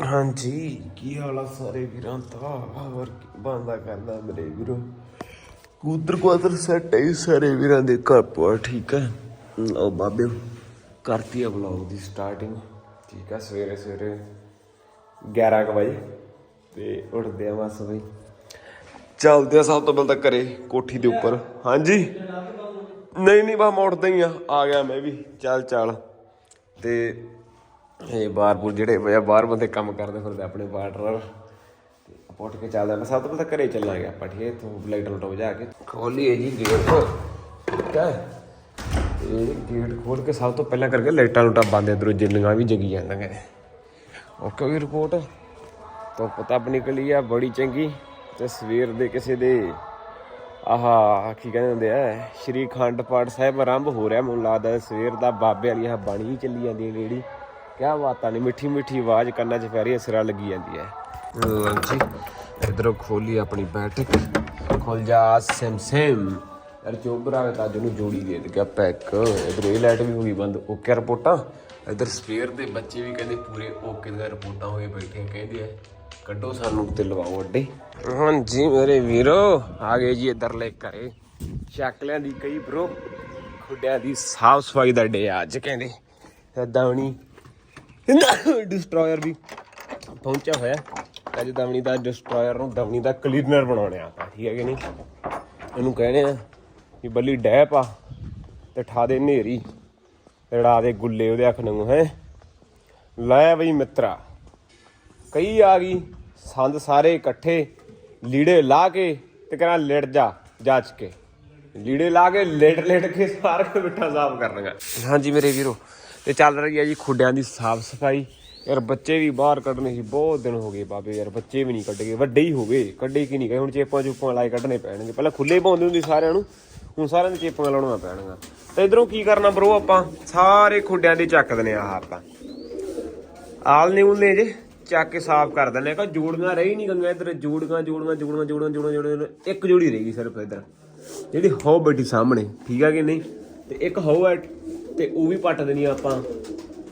ਹਾਂਜੀ, ਕੀ ਹਾਲ ਆ ਸਾਰੇ ਵੀਰਾਂ ਦਾ? ਹੋਰ ਬੰਦਾ ਕਰਦਾ ਮੇਰੇ ਵੀਰੋ? ਕੂਦਰ ਕੁਦਰ ਸੈਟ ਹੈ ਸਾਰੇ ਵੀਰਾਂ ਦੇ ਘਰ ਪਰ ਠੀਕ ਹੈ। ਲਓ ਬਾਬਿਓ ਕਰਤੀ ਆ ਵਲੌਗ ਦੀ ਸਟਾਰਟਿੰਗ ਠੀਕ ਆ, ਸਵੇਰੇ ਸਵੇਰੇ 11 ਕੁ ਵਜੇ ਤੇ ਉੱਠਦੇ ਆ ਬਸ ਬਈ। ਚੱਲਦੇ ਆ ਸਭ ਤੋਂ ਪਹਿਲਾਂ ਤਾਂ ਘਰੇ, ਕੋਠੀ ਦੇ ਉੱਪਰ। ਹਾਂਜੀ। ਨਹੀਂ ਨਹੀਂ ਬਾ ਉੱਠਦਾ ਹੀ ਆ। ਆ ਗਿਆ ਮੈਂ ਵੀ। ਚੱਲ ਚੱਲ। ਤੇ ਇਹ ਬਾਹਰਪੁਰ ਜਿਹੜੇ ਹੋਇਆ ਬਾਹਰ ਬੰਦੇ ਕੰਮ ਕਰਦੇ ਫਿਰਦੇ ਆਪਣੇ ਪਾਰਟਨਰ ਤੇ ਆਪਾਂ ਉੱਠ ਕੇ ਚੱਲਦੇ ਆ। ਸਭ ਤੋਂ ਪਹਿਲਾਂ ਘਰੇ ਚੱਲਾਂਗੇ ਆਪਾਂ, ਠੀਕ ਹੈ? ਇੱਥੋਂ ਲਾਈਟ ਲੁੱਟ ਵਜਾ ਕੇ। ਖੋਲੀਏ ਜੀ ਗੇਟ ਠੀਕ ਹੈ? ਇਹ ਗੇਟ ਖੋਲ ਕੇ ਸਭ ਤੋਂ ਪਹਿਲਾਂ ਕਰਕੇ ਲਾਈਟਾਂ ਲੁੱਟਾਂ ਬੰਦ ਇਧਰੋਂ ਜਿੰਨੀਆਂ ਵੀ ਜਗੀ ਜਾਂਦੀਆਂ ਓਕੇ ਵੀ ਰਿਪੋਰਟ ਤੋਂ ਪਤਾ ਨਿਕਲੀ ਆ, ਬੜੀ ਚੰਗੀ। ਤੇ ਸਵੇਰ ਦੇ ਕਿਸੇ ਦੇ ਆਹਾ, ਕੀ ਕਹਿੰਦੇ ਹੁੰਦੇ ਆ, ਸ਼੍ਰੀ ਖੰਡ ਪਾਠ ਸਾਹਿਬ ਆਰੰਭ ਹੋ ਰਿਹਾ। ਮੈਨੂੰ ਲੱਗਦਾ ਸਵੇਰ ਦਾ ਬਾਬੇ ਵਾਲੀ ਆ ਬਾਣੀ ਹੀ ਚੱਲੀ ਜਾਂਦੀ ਹੈ ਜਿਹੜੀ। ਕਿਆ ਬਾਤਾਂ ਨੇ ਮਿੱਠੀ ਮਿੱਠੀ ਆਵਾਜ਼ ਕੰਨਾਂ 'ਚ ਪੈ ਰਹੀ ਹੈ ਸਿਰਾਂ ਲੱਗੀ ਜਾਂਦੀ ਹੈ। ਲਓ ਜੀ ਇਧਰੋਂ ਖੋਲੀ ਆਪਣੀ ਬੈਠਕ ਖੋਲ ਜਾ ਸੈਮ ਸੈਮ। ਯਾਰ ਚੋਬਰਾ ਤਾਂ ਅੱਜ ਨੂੰ ਜੋੜੀ ਦੇ ਦਿੱਤਾ ਪੈਕ। ਇਧਰ ਇਹ ਲਾਈਟ ਵੀ ਹੋ ਗਈ ਬੰਦ ਓਕੇ ਰਿਪੋਰਟਾਂ। ਇਧਰ ਸਵੇਰ ਦੇ ਬੱਚੇ ਵੀ ਕਹਿੰਦੇ ਪੂਰੇ ਓਕੇ ਦੀਆਂ ਰਿਪੋਰਟਾਂ ਹੋਏ ਬੈਠੇ ਕਹਿੰਦੇ ਆ ਕੱਢੋ ਸਾਨੂੰ ਤੇ ਲਵਾਓ ਅੱਡੇ। ਹਾਂਜੀ ਮੇਰੇ ਵੀਰੋ ਆ ਗਏ ਜੀ ਇਧਰ ਲੈ ਘਰੇ ਚੱਕਲਿਆਂ ਦੀ ਕਈ ਬ్రో ਖੁੱਡਿਆਂ ਦੀ ਸਾਫ਼ ਸਫ਼ਾਈ ਦਾ ਡੇ ਅੱਜ ਕਹਿੰਦੇ। ਦਵਣੀ ਡਿਸਟਰੋਇਰ ਵੀ ਪਹੁੰਚਿਆ ਹੋਇਆ। ਅੱਜ ਦਵਣੀ ਦਾ ਡਿਸਟਰੋਇਰ ਨੂੰ ਦਵਣੀ ਦਾ ਕਲੀਨਰ ਬਣਾਉਣੇ ਆਪਾਂ, ਠੀਕ ਹੈ ਕਿ ਨਹੀਂ? ਇਹਨੂੰ ਕਹਿੰਦੇ ਆ ਕਿ ਬੱਲੀ ਡੈਪ ਪਾ ਤੇ ਠਾ ਦੇ ਨੇਰੀ ਰੜਾ ਦੇ ਗੁੱਲੇ ਉਹਦੇ ਅੱਖ ਨੂੰ ਹੈ? ਲੈ ਬਈ ਮਿੱਤਰਾ, ਕਈ ਆ ਗਈ, ਸੰਦ ਸਾਰੇ ਇਕੱਠੇ, ਲੀੜੇ ਲਾ ਕੇ ਤੇ ਕਰਾਂ ਲਿਟ ਜਾ ਜਾਚ ਕੇ ਲੀੜੇ ਲਾ ਕੇ ਲੇਟ ਲੇਟ ਕੇ ਸਾਰਾ ਮਿੱਠਾ ਸਾਫ਼ ਕਰਨਗਾ। ਹਾਂਜੀ ਮੇਰੇ ਵੀਰੋ ਤੇ ਚੱਲ ਰਹੀ ਹੈ ਜੀ ਖੁੱਡਿਆਂ ਦੀ ਸਾਫ਼ ਸਫ਼ਾਈ। ਯਾਰ ਬੱਚੇ ਵੀ ਬਾਹਰ ਕੱਢਣੇ ਸੀ, ਬਹੁਤ ਦਿਨ ਹੋ ਗਏ ਬਾਬੇ, ਯਾਰ ਬੱਚੇ ਵੀ ਨਹੀਂ ਕੱਢ ਗਏ, ਵੱਡੇ ਹੀ ਹੋ ਗਏ, ਕੱਢੇ ਕੀ ਨਹੀਂ ਗਏ, ਹੁਣ ਚੇਪਾਂ ਚੁੱਪਾਂ ਲਾਏ ਕੱਢਣੇ ਪੈਣਗੇ। ਪਹਿਲਾਂ ਖੁੱਲੇ ਪਾਉਂਦੇ ਹੁੰਦੇ ਸੀ ਸਾਰਿਆਂ ਨੂੰ, ਹੁਣ ਸਾਰਿਆਂ ਨੂੰ ਚੇਪਾਂ ਲਾਉਣਾ ਪੈਣਗੀਆਂ। ਤੇ ਇਧਰੋਂ ਕੀ ਕਰਨਾ ਬਰੋ ਆਪਾਂ? ਸਾਰੇ ਖੁੱਡਿਆਂ ਦੇ ਚੱਕ ਦਨੇ ਆਹ ਆਪਾਂ। ਆਲ ਨੇ ਉਹਨੇ ਜੇ ਚੱਕ ਕੇ ਸਾਫ਼ ਕਰ ਦਿੰਦੇ ਕਾ ਜੋੜੀਆਂ ਰਹੀ ਨਹੀਂ ਗੰਗਾ ਇਧਰ, ਜੋੜੀਆਂ ਜੋੜੀਆਂ ਜੋੜੀਆਂ ਜੋੜੀਆਂ ਜੋੜੀਆਂ ਜੋੜੀਆਂ ਇੱਕ ਜੋੜੀ ਰਹਿ ਸਿਰਫ ਇਧਰ। ਜਿਹੜੀ ਹੋ ਬੈਠੀ ਸਾਹਮਣੇ, ਠੀਕ ਆ ਕਿ ਨਹੀਂ? ਤੇ ਇੱਕ ਹੋ ਹੈ ਤੇ ਉਹ ਵੀ ਪੱਟ ਦੇਣੀ ਆਪਾਂ।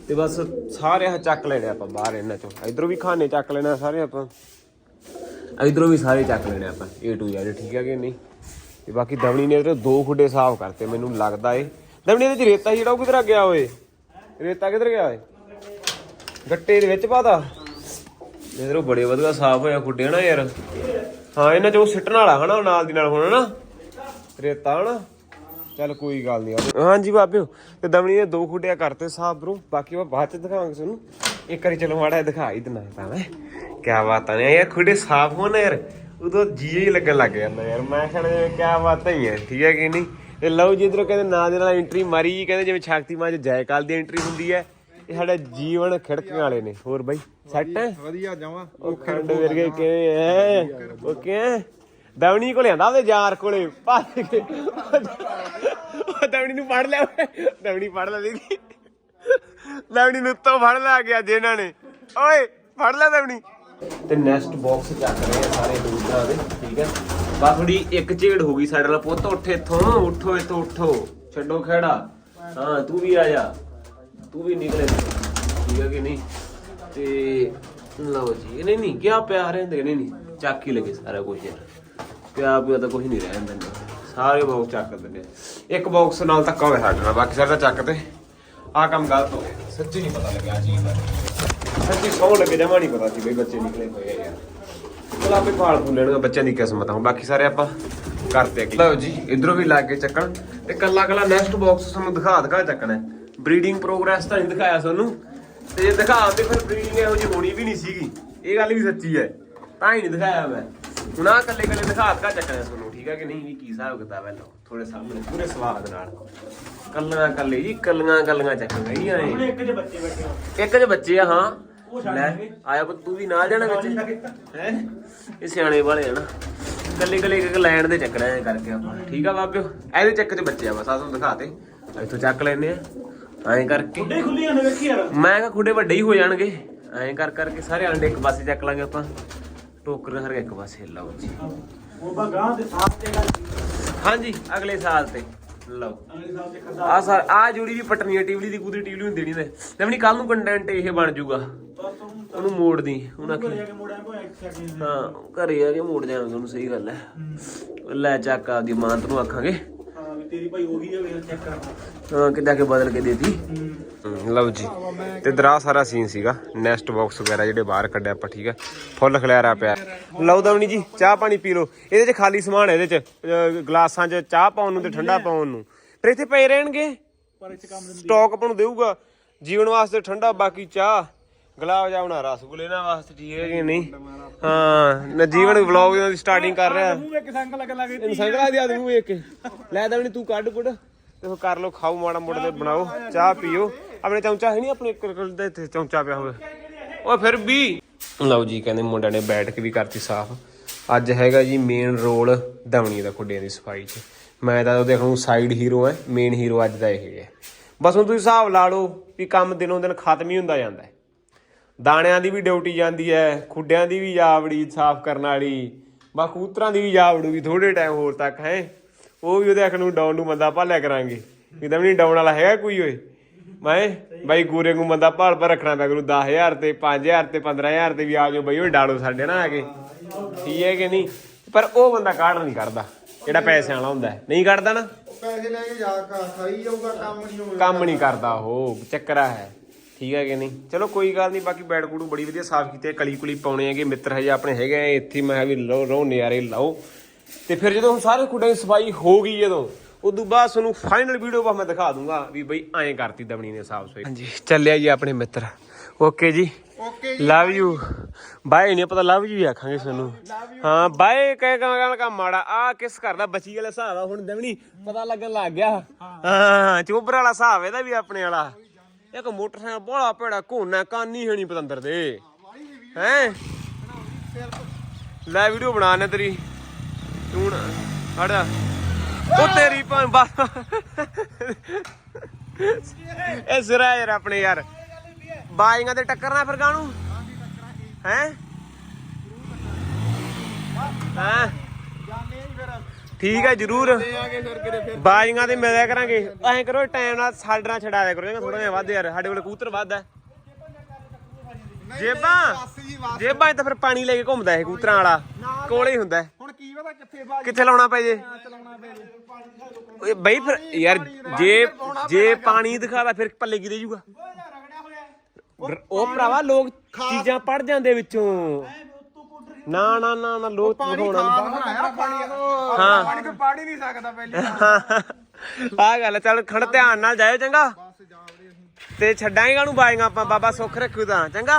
ਤੇ ਬਸ ਸਾਰੇ ਆਹ ਚੱਕ ਲੈਣੇ ਆਪਾਂ ਬਾਹਰ ਇਹਨਾਂ ਚੋਂ। ਇਧਰੋਂ ਵੀ ਖਾਨੇ ਚੱਕ ਲੈਣਾ ਸਾਰੇ ਆਪਾਂ। ਇਧਰੋਂ ਵੀ ਸਾਰੇ ਚੱਕ ਲੈਣੇ ਆਪਾਂ, A to Z, ਠੀਕ ਆ ਕਿ ਨਹੀਂ? ਤੇ ਬਾਕੀ ਦਵਣੀ ਨੇ ਇਧਰ ਦੋ ਖੁੱਡੇ ਸਾਫ਼ ਕਰਤੇ, ਮੈਨੂੰ ਲੱਗਦਾ ਏ। ਦਵਣੀ ਦੇ ਚ ਰੇਤਾ ਜਿਹੜਾ ਉਹ ਕਿਧਰ ਗਿਆ ਓਏ? ਰੇਤਾ ਕਿਧਰ ਗਿਆ ਓਏ? ਗੱਟੇ ਦੇ ਵਿੱਚ ਪਾਤਾ? ਇਧਰੋਂ ਬੜੇ ਵਧੀਆ ਸਾਫ਼ ਹੋਇਆ ਖੁੱਡੇ ਨਾ ਯਾਰ? ਹਾਂ, ਇਹਨਾਂ ਚੋਂ ਸਿੱਟਣ ਵਾਲਾ, ਹਨਾ, ਨਾਲ ਦੀ ਨਾਲ ਹੁਣ ਨਾ ਰੇਤਾ, ਹਨਾ? ਚੱਲ ਕੋਈ ਗੱਲ ਨਹੀਂ ਹਾਂਜੀ ਬਾਬਿਓ ਤੇ ਦਮਣੀ ਨੇ ਦੋ ਖੁੱਡਿਆ ਕਰਤੇ ਸਾਫ਼ ਬਰੋ ਬਾਕੀ ਮੈਂ ਬਾਅਦ ਚ ਦਿਖਾਵਾਂਗਾ ਤੁਹਾਨੂੰ। ਇੱਕ ਵਾਰੀ ਚਲੋ ਮਾੜਾ ਦਿਖਾ ਹੀ ਦਿੰਦਾ ਤਾਂ ਮੈਂ ਕੀ ਬਾਤਾਂ ਨੇ ਯਾਰ ਖੁੱਡੇ ਸਾਫ਼ ਹੋਣ ਯਾਰ ਉਦੋਂ ਜੀ ਹੀ ਲੱਗਣ ਲੱਗ ਜਾਂਦਾ ਯਾਰ। ਮੈਂ ਕਹਿੰਦਾ ਕੀ ਬਾਤਾਂ ਹੀ ਹੈ ਠੀਕ ਹੈ ਕਿ ਨਹੀਂ? ਤੇ ਲਓ ਜੀ ਇਧਰੋਂ ਕਹਿੰਦੇ ਨਾਂ ਦੇ ਨਾਲ ਐਂਟਰੀ ਮਾਰੀ ਜੀ ਕਹਿੰਦੇ ਜਿਵੇਂ ਸ਼ਕਤੀਮਾਨ ਚ ਜੈਕਾਲ ਦੀ ਐਂਟਰੀ ਹੁੰਦੀ ਹੈ ਇਹ ਸਾਡਾ ਜੀਵਨ ਖਿੜਕਣ ਵਾਲੇ ਨੇ। ਹੋਰ ਬਾਈ ਸੈੱਟ ਹੈ? ਵਧੀਆ ਜਾਵਾਂ ਉਹ ਖੰਡ ਵਰਗੇ ਕਿਵੇਂ ਐ? ਓਕੇ ਦਵਣੀ ਕੋਲੇ ਆਂਦਾ ਉਹਦੇ ਯਾਰ ਕੋਲੇ। ਭੱਜ ਕੇ। ਉਹ ਦਵਣੀ ਨੂੰ ਫੜ ਲਿਆ। ਦਵਣੀ ਫੜ ਲਿਆ ਦੇਖੀ ਦਵਣੀ ਨੂੰ ਉੱਤੋਂ ਫੜ ਲਿਆ ਗਿਆ ਜੇ ਇਹਨਾਂ ਨੇ। ਓਏ, ਫੜ ਲਿਆ ਦਵਣੀ। ਤੇ ਨੈਕਸਟ ਬਾਕਸ ਚੱਕ ਰਹੇ ਆ ਸਾਰੇ ਦੂਸਰਾ ਦੇ, ਠੀਕ ਹੈ? ਬਸ ਥੋੜੀ ਇੱਕ ਝੇੜ ਹੋ ਗਈ ਸਾਡੇ ਨਾਲ। ਪੁੱਤ, ਉੱਠ ਇੱਥੋਂ, ਉੱਠੋ ਇੱਥੋਂ, ਉੱਠੋ। ਛੱਡੋ ਖੇੜਾ। ਹਾਂ, ਤੂੰ ਵੀ ਆ ਜਾ। ਤੂੰ ਵੀ ਨਿਕਲੇ ਠੀਕ ਹੈ ਕਿ ਨਹੀਂ? ਤੇ ਲਓ ਜੀ ਇਹਨੇ ਨਹੀਂ ਕਿਹਾ ਪਿਆ ਰਹਿੰਦੇ ਨੇ? ਨਹੀਂ ਚੱਕ ਹੀ ਲਗੇ ਸਾਰਾ ਕੁਝ ਯਾਰ। ਪਿਆ ਪਿਆ ਤਾਂ ਕੁਝ ਨਹੀਂ ਰਹਿਣ ਦਿੰਦੇ। ਸਾਰੇ ਬਾਕਸ ਚੱਕ ਦਿੰਦੇ। ਇੱਕ ਬਾਕਸ ਨਾਲ ਧੱਕਾ ਹੋਇਆ ਸਾਡੇ ਨਾਲ ਬਾਕੀ ਸਾਰਾ ਚੱਕ ਤੇ। ਆਹ ਕੰਮ ਗਲਤ ਹੋ ਗਿਆ। ਸੱਚੀ ਨਹੀਂ ਪਤਾ ਲੱਗਿਆ ਜੀ ਸੱਚੀ ਸੌ ਲੱਗੇ ਜਮਾ ਨਹੀਂ ਪਤਾ ਸੀ ਬਈ ਬੱਚੇ ਨਿਕਲੇ ਹੋਏ ਆ ਯਾਰ ਚਲ ਆਪੇ ਫੂ ਲੈਣਗੇ ਬੱਚਿਆਂ ਦੀ ਕਿਸਮਤ ਆ। ਹੁਣ ਬਾਕੀ ਸਾਰੇ ਆਪਾਂ ਕਰਦੇ ਅੱਗੇ। ਲਓ ਜੀ ਇਧਰੋਂ ਵੀ ਲੱਗ ਕੇ ਚੱਕਣ। ਤੇ ਕੱਲਾ ਕੱਲਾ ਨੈਕਸਟ ਬਾਕਸ ਤੁਹਾਨੂੰ ਦਿਖਾ ਦਿਖਾ ਚੱਕਣਾ ਬਰੀਡਿੰਗ ਪ੍ਰੋਗਰੈਸ ਤਾਂ ਨਹੀਂ ਦਿਖਾਇਆ ਤੁਹਾਨੂੰ ਤੇ ਜੇ ਦਿਖਾ ਤੇ ਫਿਰ ਬਰੀਡਿੰਗ ਇਹੋ ਜਿਹੀ ਹੋਣੀ ਵੀ ਨਹੀਂ ਸੀਗੀ। ਇਹ ਗੱਲ ਵੀ ਸੱਚੀ ਹੈ। ਤਾਂ ਹੀ ਨਹੀਂ ਦਿਖਾਇਆ ਮੈਂ। ਹੁਣ ਆ ਕੱਲੇ ਕੱਲੇ ਦਿਖਾ ਦਿਖਾ ਚੱਕਣਾ ਤੁਹਾਨੂੰ ਠੀਕ ਹੈ ਕਿ ਨਹੀਂ? ਵੀ ਕੀ ਹਿਸਾਬ ਕਿਤਾਬ ਹੈ ਲਓ ਥੋੜੇ ਸਾਹਮਣੇ ਪੂਰੇ ਸਵਾਦ ਨਾਲ। ਕੱਲੀਆਂ ਕੱਲੇ ਜੀ ਕੱਲੀਆਂ ਕੱਲੀਆਂ ਚੱਕ ਗਈਆਂ ਇਹ ਇੱਕ ਚ ਬੱਚੇ ਬੈਠੇ ਇੱਕ ਜੇ ਬੱਚੇ ਆ ਹਾਂ। ਲੈ ਆਇਆ ਪੁੱਤ ਤੂੰ ਵੀ ਨਾਲ ਜਾਣਾ ਵਿੱਚ? ਹੈ? ਇਹ ਸਿਆਣੇ ਵਾਲੇ ਆ ਨਾ। ਕੱਲੇ ਕੱਲੇ ਇੱਕ ਲਾਈਨ ਦੇ ਚੱਕਣਾ ਐ ਕਰਕੇ ਆਪਾਂ। ਠੀਕ ਆ ਬਾਬਿਓ? ਇਹਦੇ ਚੱਕ ਚ ਬੱਚੇ ਆ ਬਸ ਆ ਤੁਹਾਨੂੰ ਦਿਖਾਤੇ ਇੱਥੋਂ ਚੱਕ ਲੈਨੇ ਆ। ਐਂ ਕਰਕੇ। ਨਹੀਂ ਖੁੱਲੀਆਂ ਨੇ ਵੇਖੀ ਯਾਰ। ਮੈਂ ਕਿਹਾ ਖੁੱਡੇ ਵੱਡੇ ਹੀ ਹੋ ਜਾਣਗੇ। ਐਂ ਕਰ ਕਰਕੇ ਸਾਰੇ ਆਂਡੇ ਇੱਕ ਪਾਸੇ ਚੱਕ ਲਾਂਗੇ ਆਪਾਂ। ਟੋਕਰੀਆਂ ਹਰ ਇੱਕ ਪਾਸੇ ਲਾਓ ਜੀ। ਉਹ ਬਾ ਗਾਂ ਦੇ ਸਾਥ ਤੇ ਹਾਂਜੀ ਅਗਲੇ ਸਾਲ ਤੇ ਲਓ। ਅਗਲੇ ਸਾਲ ਤੇ ਖਦਾ ਆ ਸਰ ਆ ਜੁੜੀ ਵੀ ਪਟਨੀਆ ਟਿਵਲੀ ਦੀ ਕੂਦਰੀ ਟਿਵਲੀ ਨੂੰ ਦੇਣੀ ਤੇ। ਤੇ ਕੱਲ ਨੂੰ ਕੰਟੈਂਟ ਇਹ ਬਣ ਜਾਊਗਾ ਬਸ ਉਹਨੂੰ ਮੋੜਦੀ ਉਹਨਾਂ ਘਰੇ ਆਖੀ। ਜਾ ਕੇ ਮੋੜਿਆ ਕੋ ਇੱਕ ਸੈਕਿੰਡ ਹਾਂ ਘਰੇ ਆ ਕੇ ਮੋੜ ਜਾਵਾਂਗੇ ਉਹਨੂੰ ਸਹੀ ਗੱਲ ਹੈ। ਲੈ ਚੱਕ ਆਪਦੀ ਮਾਂ ਨੂੰ ਆਖਾਂਗੇ। ਹਾਂ ਵੀ ਤੇਰੀ ਭਾਈ ਉਹੀ ਹੈ ਵੇਖ ਚੈੱਕ ਕਰਨਾ ਹਾਂ ਕਿ ਜਾ ਕੇ ਬਦਲ ਕੇ ਦੇਤੀ। ਹੂੰ। ਲਓ ਜੀ। ਤੇ ਦਰਾ ਸਾਰਾ ਸੀਨ ਸੀਗਾ। ਨੈਸਟ ਬਾਕਸ ਵਗੈਰਾ ਜਿਹੜੇ ਬਾਹਰ ਕੱਢਿਆ ਆਪਾਂ ਠੀਕ ਹੈ ਫੁੱਲ ਖਲਿਆਰਾ ਪਿਆ। ਲਓ ਦਵਣੀ ਜੀ ਚਾਹ ਪਾਣੀ ਪੀ ਲਓ। ਇਹਦੇ 'ਚ ਖਾਲੀ ਸਮਾਨ ਹੈ ਇਹਦੇ 'ਚ ਗਲਾਸਾਂ 'ਚ ਚਾਹ ਪਾਉਣ ਨੂੰ ਤੇ ਠੰਡਾ ਪਾਉਣ ਨੂੰ। ਪਰ ਇੱਥੇ ਪਏ ਰਹਿਣਗੇ। ਪਰ ਇੱਥੇ ਕੰਮ ਦਿੰਦੀ ਸਟਾਕ ਆਪਾਂ ਨੂੰ ਦੇਊਗਾ। ਜੀਵਨ ਵਾਸਤੇ ਠੰਡਾ ਬਾਕੀ ਚਾਹ। ਗੁਲਾਬ ਜਾਮਣਾ ਰਸਗੁੱਲੇ ਇਹਨਾਂ ਵਾਸਤੇ ਠੀਕ ਹੈ ਕਿ ਨਹੀਂ। ਹਾਂ ਨਾ ਜੀਵਨ ਵਲੌਗ ਦੀ ਸਟਾਰਟਿੰਗ ਕਰ ਰਿਹਾ। ਮੂੰਹ ਇੱਕ ਸੰਗ ਲੱਗ ਲੱਗ ਇਹਨੂੰ ਸੰਗਲਾ ਦੀ ਆਦਮੀ ਵੇਖ ਕੇ। ਲੈ ਦਵਣੀ ਤੂੰ ਕੱਢ ਕੁੜ ਤੇ ਕਰ ਲਓ ਖਾਓ ਮਾੜਾ ਮੋੜਾ ਤੇ ਬਣਾਓ। ਚਾਹ ਪੀਓ। ਆਪਣੇ ਚਮਚਾ ਹੈ ਨਹੀਂ ਆਪਣੇ ਇੱਕ ਕੋਲ ਇੱਥੇ ਚਮਚਾ ਪਿਆ ਹੋਵੇ। ਓਏ ਫਿਰ ਵੀ। ਲਓ ਜੀ, ਕਹਿੰਦੇ ਮੁੰਡਿਆਂ ਨੇ ਬੈਠ ਕੇ ਵੀ ਕਰਤੀ ਸਾਫ਼। ਅੱਜ ਹੈਗਾ ਜੀ ਮੇਨ ਰੋਲ ਦਮਣੀ ਦਾ ਖੁੱਡਿਆਂ ਦੀ ਸਫ਼ਾਈ 'ਚ। ਮੈਂ ਤਾਂ ਉਹਦੇ ਨੂੰ ਸਾਈਡ ਹੀਰੋ ਹੈ ਮੇਨ ਹੀਰੋ ਅੱਜ ਦਾ ਇਹ ਹੈ। ਬਸ ਹੁਣ ਤੁਸੀਂ ਹਿਸਾਬ ਲਾ ਲਓ ਵੀ ਕੰਮ ਦਿਨੋਂ ਦਿਨ ਖਤਮ ਹੀ ਹੁੰਦਾ ਜਾਂਦਾ ਹੈ। ਦਾਣਿਆਂ ਦੀ ਵੀ ਡਿਊਟੀ ਜਾਂਦੀ ਹੈ, ਖੁੱਡਿਆਂ ਦੀ ਵੀ ਜਾਵੜੀ ਸਾਫ਼ ਕਰਨ ਵਾਲੀ ਬਾ ਕਬੂਤਰਾਂ ਦੀ ਵੀ ਜਾਵੜੂਗੀ ਥੋੜੇ ਟਾਈਮ ਹੋਰ ਤੱਕ ਹੈ। ਉਹ ਵੀ ਉਹਦੇ ਅੱਖ ਨੂੰ ਡਾਊਨ ਨੂੰ ਬੰਦਾ ਭਾਲਿਆ ਕਰਾਂਗੇ। ਵੀ ਨਹੀਂ ਡਾਊਨ ਵਾਲਾ ਹੈਗਾ ਕੋਈ ਓਏ? ਮੈਂ ਬਾਈ ਗੂਰੇ ਨੂੰ ਬੰਦਾ ਭਾਲ ਪਰ ਰੱਖਣਾ ਪਿਆ ਕਰੂ 10000 ਤੇ 5000 ਤੇ 15000 ਤੇ ਵੀ ਆ ਜਾਓ ਬਈ ਓਏ ਡਾਲੋ ਸਾਡੇ ਨਾਲ ਆ ਕੇ। ਠੀਕ ਹੈ ਕਿ ਨਹੀਂ? ਪਰ ਉਹ ਬੰਦਾ ਕਾਢ ਨਹੀਂ ਕਰਦਾ ਜਿਹੜਾ ਪੈਸੇ ਵਾਲਾ ਹੁੰਦਾ। ਨਹੀਂ ਕੱਢਦਾ ਨਾ? ਪੈਸੇ ਲੈ ਕੇ ਜਾ ਕੇ ਖਾਈ ਜਾਊਗਾ ਕੰਮ ਨਹੀਂ ਹੋਣਾ ਕੰਮ ਨਹੀਂ ਕਰਦਾ ਉਹ ਚੱਕਰਾ ਹੈ। ਠੀਕ ਹੈ ਕਿ ਨਹੀਂ? ਚਲੋ ਕੋਈ ਗੱਲ ਨਹੀਂ ਬਾਕੀ ਬੈਡ ਕੂੜੂ ਬੜੀ ਵਧੀਆ ਸਾਫ਼ ਕੀਤੇ ਕਲੀ ਕੁਲੀ ਪਾਉਣੇ ਹੈਗੇ ਮਿੱਤਰ ਹਜੇ ਆਪਣੇ ਹੈਗੇ ਆ ਇੱਥੇ ਮੈਂ ਵੀ ਲਓ ਰੋ ਨਜ਼ਾਰੇ ਲਾਓ। ਤੇ ਫਿਰ ਜਦੋਂ ਸਾਰੇ ਦੀ ਸਫ਼ਾਈ ਹੋ ਗਈ ਜਦੋਂ ਉਦੋਂ ਬਾਅਦ ਤੁਹਾਨੂੰ ਫਾਈਨਲ ਵੀਡੀਓ ਬਾ ਮੈਂ ਦਿਖਾ ਦੂੰਗਾ ਵੀ ਬਈ ਐਂ ਕਰਤੀ ਦਮਣੀ ਨੇ ਸਾਫ਼ ਸਫ਼ਾਈ। ਹਾਂਜੀ ਚੱਲਿਆ ਜੀ ਆਪਣੇ ਮਿੱਤਰ। ਓਕੇ ਜੀ। ਓਕੇ ਲਵ ਯੂ ਬਾਏ ਨਹੀਂ ਪਤਾ ਲਵ ਯੂ ਹੀ ਆਖਾਂਗੇ ਸਾਨੂੰ। ਹਾਂ ਬਾਏ ਕਹਿ ਕਹਿ ਕੰਮ ਮਾੜਾ। ਆ ਕਿਸ ਕਰਦਾ ਬਚੀ ਵਾਲਾ ਹਿਸਾਬ ਆ ਹੁਣ ਦਮਣੀ? ਪਤਾ ਲੱਗਣ ਲੱਗ ਗਿਆ। ਹਾਂ। ਚੋਬਰ ਵਾਲਾ ਹਿਸਾਬ ਇਹਦਾ ਵੀ ਆਪਣੇ ਵਾਲਾ। ਇੱਕ ਮੋਟਰਸਾਈਕਲ ਬੋਲਾ ਭੇੜਾ ਘੋਨਾ ਕਾਨੀ ਹੈ ਨਹੀਂ ਪਤੰਦਰ ਦੇ। ਹੈ? ਲੈ ਵੀਡੀਓ ਬਣਾਣੇ ਤੇਰੀ। ਤੂੰ ਹੜ ਉਹ ਤੇਰੀ ਭਾਂ ਬਸ। ਇਹ ਸਿਰਾ ਯਾਰ ਆਪਣੇ ਯਾਰ। ਬਾਈਆਂ ਤੇ ਟੱਕਰਨਾ ਫਿਰ ਗਾਣੂ ਹੈ? ਹਾਂ? ਠੀਕ ਹੈ, ਜਰੂਰ। ਬਾਈਆਂ ਤੇ ਮਿਲਿਆ ਕਰਾਂਗੇ। ਐਂ ਕਰੋ ਟਾਈਮ ਨਾਲ ਸਾਡੇ ਨਾਲ ਛਡਾ ਦਿਆ ਕਰੋ ਥੋੜਾ ਜਿਹਾ ਵੱਧ ਯਾਰ, ਸਾਡੇ ਕੋਲ ਕੂਤਰ ਵੱਧ ਹੈ। ਜੇਬਾਂ? ਜੇਬਾਂ 'ਚ ਤਾਂ ਫਿਰ ਪਾਣੀ ਲੈ ਕੇ ਘੁੰਮਦਾ ਇਹ ਕਬੂਤਰਾਂ ਵਾਲਾ। ਕੋਲੇ ਹੀ ਹੁੰਦਾ। ਹੁਣ ਕੀ ਪਤਾ ਕਿੱਥੇ ਬਾਜ। ਕਿੱਥੇ ਲਾਉਣਾ ਪੈ ਜੇ। ਓਏ ਬਈ ਫਿਰ ਯਾਰ ਜੇ ਜੇ ਪਾਣੀ ਦਿਖਾਦਾ ਫਿਰ ਪੱਲੇ ਕੀ ਦੇ ਜੂਗਾ? ਉਹ ਭਰਾਵਾ ਲੋਕ ਚੀਜ਼ਾਂ ਪੜ ਜਾਂਦੇ ਵਿੱਚੋਂ। ਨਾ ਨਾ ਨਾ ਨਾ ਲੋਕ ਦਿਖਾਉਣਾ। ਹਾਂ। ਪਾਣੀ ਤੇ ਪਾੜ ਹੀ ਨਹੀਂ ਸਕਦਾ ਪਹਿਲੀ ਆ ਗੱਲ ਚੱਲ ਖੜ ਧਿਆਨ ਨਾਲ ਜਾਇਓ ਚੰਗਾ। ਤੇ ਛੱਡਾਂਗੇ ਕਾਹਨੂੰ ਬਾਏਗਾ ਆਪਾਂ ਬਾਬਾ ਸੁੱਖ ਰੱਖੂ ਤਾਂ ਚੰਗਾ।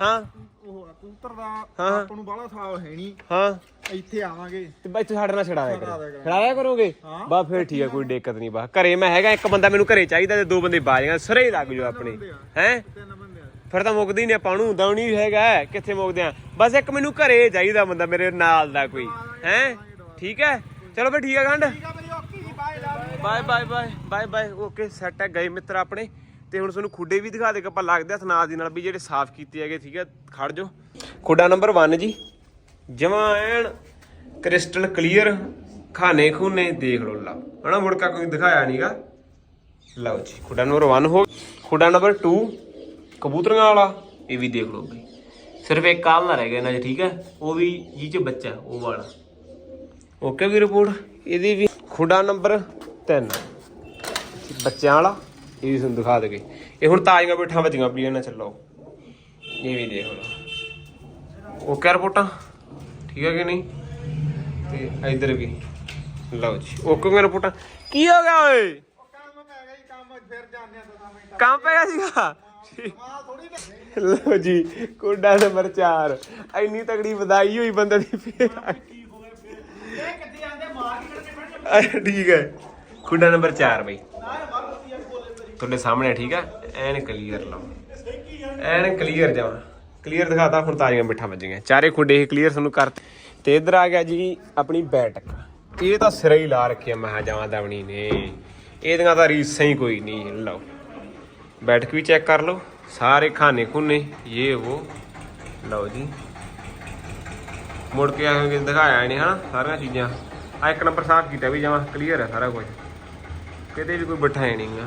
ਹਾਂ। ਉਹ ਆ, ਕਬੂਤਰ ਦਾ ਹਾਂ। ਆਪਾਂ ਨੂੰ ਬਾਹਲਾ ਸਾਫ਼ ਹੈ ਨਹੀਂ ਹਾਂ। ਇੱਥੇ ਆਵਾਂਗੇ। ਤੇ ਬਾਈ ਤੂੰ ਸਾਡੇ ਨਾਲ ਛੜਾ ਦਿਆ ਛਡਾ ਦਿਆ। ਛੜਾਇਆ ਕਰੋਗੇ। ਬਾ ਫਿਰ ਠੀਕ ਆ ਕੋਈ ਦਿੱਕਤ ਨਹੀਂ ਬਾ ਘਰੇ ਮੈਂ ਹੈਗਾ ਇੱਕ ਬੰਦਾ ਮੈਨੂੰ ਘਰੇ ਚਾਹੀਦਾ ਤੇ ਦੋ ਬੰਦੇ ਬਾਜੀਆਂ ਸਰੇ ਹੀ ਲੱਗ ਜਾਓ ਆਪਣੇ। ਹੈ? ਤਿੰਨ ਬੰਦੇ ਆ। ਫਿਰ ਤਾਂ ਮੁੱਕਦੀ ਹੀ ਨਹੀਂ ਆਪਾਂ ਨੂੰ ਦੌਣੀ ਹੈਗਾ ਹੈ, ਕਿੱਥੇ ਮੁੱਕਦੇ ਆ। ਬਸ ਇੱਕ ਮੈਨੂੰ ਘਰੇ ਚਾਹੀਦਾ ਬੰਦਾ ਮੇਰੇ ਨਾਲ ਦਾ ਕੋਈ। ਹੈ? ਠੀਕ ਹੈ ਚਲੋ ਫਿਰ ਠੀਕ ਹੈ ਗੰਢ। ਠੀਕ ਆ ਓਕੇ ਜੀ bye love bye bye bye bye bye okay set ਹੈ ਗਏ ਮਿੱਤਰ ਆਪਣੇ। ਤੇ ਹੁਣ ਤੁਹਾਨੂੰ ਖੁੱਡੇ ਵੀ ਦਿਖਾ ਦੇ ਕਿ ਆਪਾਂ ਲੱਗਦੇ ਹੱਥ ਨਾਲ ਦੀ ਨਾਲ ਵੀ ਜਿਹੜੇ ਸਾਫ਼ ਕੀਤੇ ਹੈਗੇ ਠੀਕ ਹੈ, ਖੜ ਜਾਓ। ਖੁੱਡਾ ਨੰਬਰ 1 ਜੀ। ਜਮਾ ਐਨ ਕ੍ਰਿਸਟਲ ਕਲੀਅਰ, ਖਾਨੇ ਖੂਨੇ, ਦੇਖ ਲਓ ਲਾ ਹਣਾ ਮੁੜਕਾ ਕੋਈ ਦਿਖਾਇਆ ਨਹੀਂਗਾ ਲਓ ਜੀ, ਖੁੱਡਾ ਨੰਬਰ 1 ਹੋ ਖੁੱਡਾ ਨੰਬਰ 2 ਕਬੂਤਰਾਂ ਵਾਲਾ, ਇਹ ਵੀ ਦੇਖ ਲਓ ਬਈ ਸਿਰਫ ਇੱਕ ਕਾਲ ਨਾ ਰਹਿ ਗਿਆ ਇਹਨਾਂ 'ਚ, ਠੀਕ ਹੈ? ਉਹ ਵੀ ਜੀ 'ਚ ਬੱਚਾ, ਉਹ ਵਾਲਾ। ਓਕੇ ਵੀ ਰਿਪੋਰਟ ਇਹਦੀ ਵੀ ਖੁੱਡਾ ਨੰਬਰ 3 ਬੱਚਿਆਂ ਵਾਲਾ। ਇਹ ਵੀ ਤੁਹਾਨੂੰ ਦਿਖਾ ਦੇਗੇ। ਇਹ ਹੁਣ ਤਾਜ਼ੀਆਂ ਬੈਠਾਂ ਵੱਜੀਆਂ ਪਈਆਂ ਨਾ ਚੱਲੋ। ਇਹ ਵੀ ਦੇਖ ਲਓ। ਓਕੇ ਰਿਪੋਰਟਾਂ? ਠੀਕ ਹੈ ਕਿ ਨਹੀਂ? ਤੇ ਇਧਰ ਵੀ। ਲਓ ਜੀ ਓਕੇ ਰਿਪੋਰਟਾਂ? ਕੀ ਹੋ ਗਿਆ ਓਏ? ਕੰਮ ਪੈ ਗਿਆ ਜੀ ਕੰਮ ਫਿਰ ਜਾਂਦੇ ਆ ਤਾਂ ਮੈਂ ਕੰਮ ਪੈ ਗਿਆ ਸੀਗਾ? ਲਓ ਜੀ ਕੁੰਡਾ ਨੰਬਰ 4 ਇੰਨੀ ਤਗੜੀ ਵਧਾਈ ਹੋਈ ਬੰਦੇ ਦੀ ਫੇਰ। ਮਾਰ ਠੀਕ ਹੈ। ਖੁੱਡਾ ਨੰਬਰ 4 ਬਈ। ਤੁਹਾਡੇ ਸਾਹਮਣੇ, ਠੀਕ ਆ? ਐਨ ਕਲੀਅਰ ਲਾਓ। ਐਨ ਕਲੀਅਰ ਜਾਵਾ। ਕਲੀਅਰ ਦਿਖਾਤਾ, ਹੁਣ ਤਾਜ਼ੀਆਂ ਬਿਠਾ ਵੱਜੀਆਂ। ਚਾਰੇ ਖੁੱਡੇ ਹੀ ਕਲੀਅਰ ਤੁਹਾਨੂੰ ਕਰ ਤੇ ਇਧਰ ਆ ਗਿਆ ਜੀ ਆਪਣੀ ਬੈਟਕ ਇਹ ਤਾਂ ਸਿਰਾ ਹੀ ਲਾ ਰੱਖਿਆ ਮਹਾ ਜਾਵਾਂ ਦਵਣੀ ਨੇ। ਇਹਦੀਆਂ ਤਾਂ ਰੀਸਾਂ ਹੀ ਕੋਈ ਨਹੀਂ, ਲਓ। ਬੈਠਕ ਵੀ ਚੈੱਕ ਕਰ ਲਓ। ਸਾਰੇ ਖਾਨੇ ਖੁੰਨੇ, ਇਹ, ਉਹ। ਲਓ ਜੀ। ਮੁੜ ਕੇ ਆ ਕੇ ਦਿਖਾਇਆ ਨਹੀਂ, ਹਨਾ, ਸਾਰੀਆਂ ਚੀਜ਼ਾਂ। ਆ ਇੱਕ ਨੰਬਰ ਸਾਫ਼ ਕੀਤਾ ਵੀ ਜਾਵਾਂ ਕਲੀਅਰ ਹੈ ਸਾਰਾ ਕੁਝ। ਕਿਤੇ ਵੀ ਕੋਈ ਬਿਠਾਇਆ ਨਹੀਂਗਾ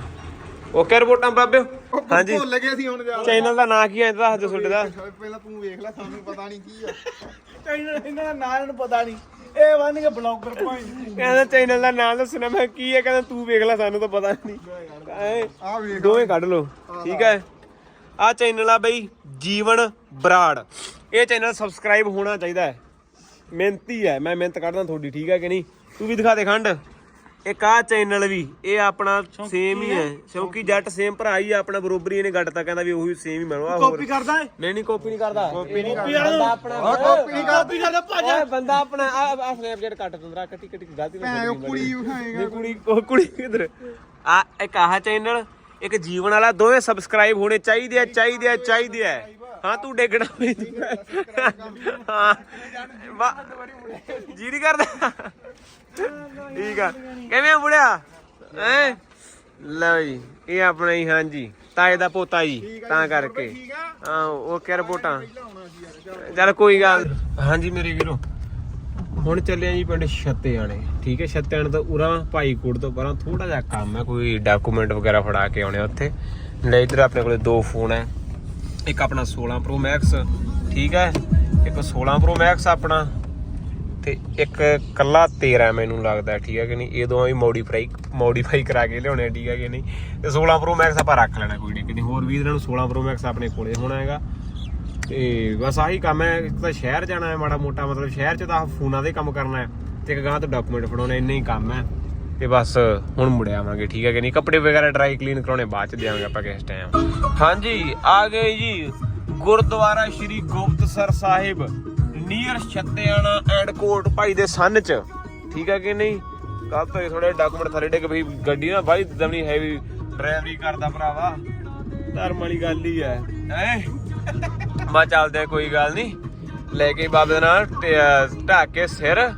ਓਕੇ ਰਿਪੋਰਟਾਂ ਬਾਬਿਓ। ਹਾਂਜੀ। ਭੁੱਲ ਗਏ ਸੀ ਹੁਣ ਜਾ ਚੈਨਲ ਦਾ ਨਾਂ ਕੀ ਹੈ ਇਹਦਾ ਦੱਸ ਦਿਓ ਤੁਹਾਡੇ ਦਾ? ਪਹਿਲਾਂ ਤੂੰ ਵੇਖ ਲੈ ਸਾਨੂੰ ਪਤਾ ਨਹੀਂ ਕੀ ਆ। ਇਹਨਾਂ ਇਹਨਾਂ ਦਾ ਨਾਂ ਇਹਨੂੰ ਪਤਾ ਨਹੀਂ। ਇਹ ਬਣ ਕੇ ਬਲੌਗਰ ਭਾਈ। ਕਹਿੰਦਾ ਚੈਨਲ ਦਾ ਨਾਮ ਦੱਸਣਾ ਮੈਂ ਕੀ ਹੈ ਕਹਿੰਦਾ ਤੂੰ ਵੇਖ ਲੈ ਸਾਨੂੰ ਤਾਂ ਪਤਾ ਨਹੀਂ। ਆ ਵੇਖ ਦੋਵੇਂ ਕੱਢ ਲਓ ਠੀਕ ਹੈ ਆ ਚੈਨਲ ਆ ਬਈ ਜੀਵਨ ਬਰਾੜ। ਇਹ ਚੈਨਲ ਸਬਸਕ੍ਰਾਈਬ ਹੋਣਾ ਚਾਹੀਦਾ ਹੈ। ਮਿਹਨਤੀ ਹੈ ਮੈਂ ਮਿਹਨਤ ਕਰਦਾ ਤੁਹਾਡੀ ਠੀਕ ਹੈ ਕਿ ਨਹੀਂ? ਤੂੰ ਵੀ ਦਿਖਾ ਦੇ ਖੰਡ। ਇੱਕ ਆ ਚੈਨਲ ਵੀ ਇਹ ਆਪਣਾ ਸੇਮ ਹੀ ਹੈ? ਸ਼ੌਕੀ ਜੱਟ ਸੇਮ ਭਰਾ ਹੀ ਆ ਆਪਣਾ ਬਰੋਬਰੀ ਇਹਨੇ ਗੱਡ ਤਾਂ ਕਹਿੰਦਾ ਵੀ ਉਹੀ ਸੇਮ ਹੀ ਮੈਨੂੰ ਆ ਕਾਪੀ ਕਰਦਾ ਨਹੀਂ ਨਹੀਂ ਕਾਪੀ ਨਹੀਂ ਕਰਦਾ। ਕਾਪੀ ਨਹੀਂ ਬੰਦਾ ਆਪਣਾ ਕਾਪੀ ਨਹੀਂ ਕਾਪੀ ਕਰਦਾ ਭੱਜ। ਓਏ ਬੰਦਾ ਆਪਣਾ ਆ ਆ ਸਨੈਪਚੈਟ ਕੱਟ ਦਿੰਦਾ ਕੱਟੀ ਕੱਟੀ ਗਲਤੀ ਨਾਲ ਭੈਣ ਉਹ ਕੁੜੀ ਉਠਾਏਗਾ। ਨਹੀਂ ਕੁੜੀ ਉਹ ਕੁੜੀ ਕਿਧਰ? ਆ ਇੱਕ ਆਹ ਚੈਨਲ ਇੱਕ ਜੀਵਨ ਵਾਲਾ ਦੋਵੇਂ ਸਬਸਕ੍ਰਾਈਬ ਹੋਣੇ ਚਾਹੀਦੇ ਆ ਚਾਹੀਦੇ ਆ ਚਾਹੀਦੇ ਆ। ਹਾਂ ਤੂੰ ਡੇਗਣਾ ਵੀ ਹਾਂ। ਜੀ ਨਹੀਂ ਕਰਦਾ। ਠੀਕ ਆ। ਕਿਵੇਂ ਆ ਬੁੜਿਆ? ਹੈ? ਲਓ ਜੀ ਇਹ ਆਪਣਾ ਹੀ ਹਾਂਜੀ। ਤਾਏ ਦਾ ਪੋਤਾ ਜੀ ਤਾਂ ਕਰਕੇ। ਹਾਂ ਉਹ ਕਹਿ ਰਿਪੋਰਟਾਂ ਚੱਲ ਕੋਈ ਗੱਲ ਹਾਂਜੀ ਮੇਰੇ ਵੀਰੋ। ਹੁਣ ਚੱਲੇ ਆ ਜੀ ਪਿੰਡ ਛੱਤੇਆਣੇ ਠੀਕ ਹੈ ਛੱਤੇਆਣੇ ਤੋਂ ਉਰਾ ਭਾਈਕੋਟ ਤੋਂ ਪਰਾਂ ਥੋੜਾ ਜਿਹਾ ਕੰਮ ਹੈ। ਕੋਈ ਡਾਕੂਮੈਂਟ ਵਗੈਰਾ ਫੜਾ ਕੇ ਆਉਣੇ ਉੱਥੇ। ਲੈ ਇਧਰ ਆਪਣੇ ਕੋਲੇ ਦੋ ਫੋਨ ਹੈ। ਇੱਕ ਆਪਣਾ 16 Pro Max ਠੀਕ ਹੈ? ਇੱਕ 16 Pro Max ਆਪਣਾ ਤੇ ਇੱਕ ਕੱਲਾ 13 ਮੈਨੂੰ ਲੱਗਦਾ ਠੀਕ ਹੈ ਕਿ ਨਹੀਂ? ਇਹ ਦੋਵਾਂ ਵੀ ਮੋਡੀਫਾਈ ਮੋਡੀਫਾਈ ਕਰਾ ਕੇ ਲਿਆਉਣੇ ਆ, ਠੀਕ ਹੈ ਕਿ ਨਹੀਂ? ਤੇ 16 Pro Max ਆਪਾਂ ਰੱਖ ਲੈਣਾ ਕੋਈ ਨਹੀਂ ਕਿ ਨਹੀਂ? ਹੋਰ ਵੀ ਇਹਨਾਂ ਨੂੰ 16 Pro Max ਆਪਣੇ ਕੋਲੇ ਹੋਣਾ ਹੈਗਾ। ਤੇ ਬਸ ਆਹੀ ਕੰਮ ਹੈ ਇੱਕ ਤਾਂ ਸ਼ਹਿਰ ਜਾਣਾ ਹੈ ਮਾੜਾ ਮੋਟਾ ਮਤਲਬ ਸ਼ਹਿਰ 'ਚ ਤਾਂ ਫੋਨਾਂ ਦੇ ਕੰਮ ਕਰਨਾ ਹੈ ਤੇ ਇੱਕ ਗਾਂ ਤੋਂ ਡਾਕੂਮੈਂਟ ਫੜਾਉਣੇ ਇੰਨਾ ਹੀ ਕੰਮ ਹੈ। ਤੇ ਬਸ ਹੁਣ ਮੁੜ ਆਵਾਂਗੇ, ਠੀਕ ਹੈ ਕਿ ਨਹੀਂ? ਕੱਪੜੇ ਵਗੈਰਾ ਡਰਾਈ ਕਲੀਨ ਕਰਾਉਣੇ, ਬਾਅਦ ਚ ਦੇਵਾਂਗੇ ਆਪਾਂ ਕਿਸ ਟਾਈਮ ਹਾਂਜੀ, ਆ ਗਏ ਜੀ ਗੁਰਦੁਆਰਾ ਸ਼੍ਰੀ ਗੁਪਤਸਰ ਸਾਹਿਬ ਨੀਅਰ ਛੱਤਿਆਣਾ ਐਂਡ ਕੋਟ ਭਾਈ ਦੇ ਸੰਨ ਚ। ਠੀਕ ਹੈ ਕਿ ਨਹੀਂ? ਕੱਲ ਤੋਂ ਥੋੜੇ ਡਾਕੂਮੈਂਟ ਥੱਲੇ ਡਿੱਗ ਵੀ ਗੱਡੀ ਨਾ, ਬਾਈ ਦਮਣੀ ਹੈਵੀ ਡਰਾਈਵਰੀ ਕਰਦਾ ਭਰਾਵਾ। ਧਰਮ ਵਾਲੀ ਗੱਲ ਹੀ ਹੈ। ਹੈ? ਮਾ ਚੱਲਦੇ, ਕੋਈ ਗੱਲ ਨਹੀਂ। ਲੈ ਕੇ ਬਾਬੇ ਨਾਲ, ਤੇ ਢੱਕ ਕੇ ਸਿਰ।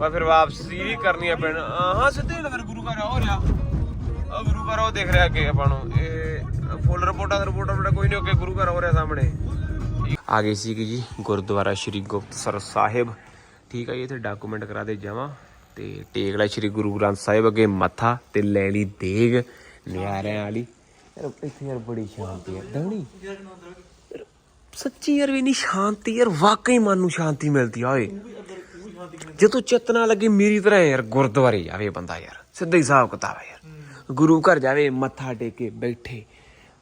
ਮੈਂ ਫਿਰ ਵਾਪਸੀ ਵੀ ਕਰਨੀ ਆ ਪੈਣ ਹਾਂ, ਸਿੱਧੇ ਨਾ ਗੁਰੂ ਘਰ ਹੋ ਰਿਹਾ ਆ। ਗੁਰੂ ਘਰ ਉਹ ਦੇਖ ਰਿਹਾ ਅੱਗੇ ਆਪਾਂ ਨੂੰ। ਇਹ ਫੁੱਲ ਰਿਪੋਰਟਾਂ ਰਿਪੋਰਟਾਂ ਬੜਾ ਕੋਈ ਨਹੀਂ, ਅੱਗੇ ਗੁਰੂ ਘਰ ਹੋ ਰਿਹਾ ਸਾਹਮਣੇ। ਆ ਗਈ ਸੀ ਜੀ ਗੁਰਦੁਆਰਾ ਸ਼੍ਰੀ ਗੁਪਤਸਰ ਸਾਹਿਬ। ਠੀਕ ਹੈ ਜੀ, ਇੱਥੇ ਡਾਕੂਮੈਂਟ ਕਰਾ ਦੇ ਜਾਵਾਂ ਤੇ ਟੇਕ ਲੈ ਸ਼੍ਰੀ ਗੁਰੂ ਗ੍ਰੰਥ ਸਾਹਿਬ ਅੱਗੇ ਮੱਥਾ ਤੇ ਲੈ ਲਈ ਦੇਗ ਨਿਆਰਿਆਂ ਵਾਲੀ। ਯਾਰ, ਇੱਥੇ ਯਾਰ ਬੜੀ ਸ਼ਾਂਤੀ ਹੈ ਦਵਣੀ ਸੱਚੀ ਯਾਰ ਵੀ ਨਹੀਂ ਸ਼ਾਂਤੀ ਯਾਰ, ਵਾਕਈ ਮਨ ਨੂੰ ਸ਼ਾਂਤੀ ਮਿਲਦੀ ਆ, ਓਏ। ਜਦੋਂ ਚਿੱਤ ਨਾ ਲੱਗੇ ਮੇਰੀ ਤਰ੍ਹਾਂ ਯਾਰ ਗੁਰਦੁਆਰੇ ਜਾਵੇ ਬੰਦਾ ਯਾਰ ਸਿੱਧਾ ਹੀ ਹਿਸਾਬ ਕਿਤਾਬ ਹੈ ਯਾਰ। ਗੁਰੂ ਘਰ ਜਾਵੇ ਮੱਥਾ ਟੇਕੇ ਬੈਠੇ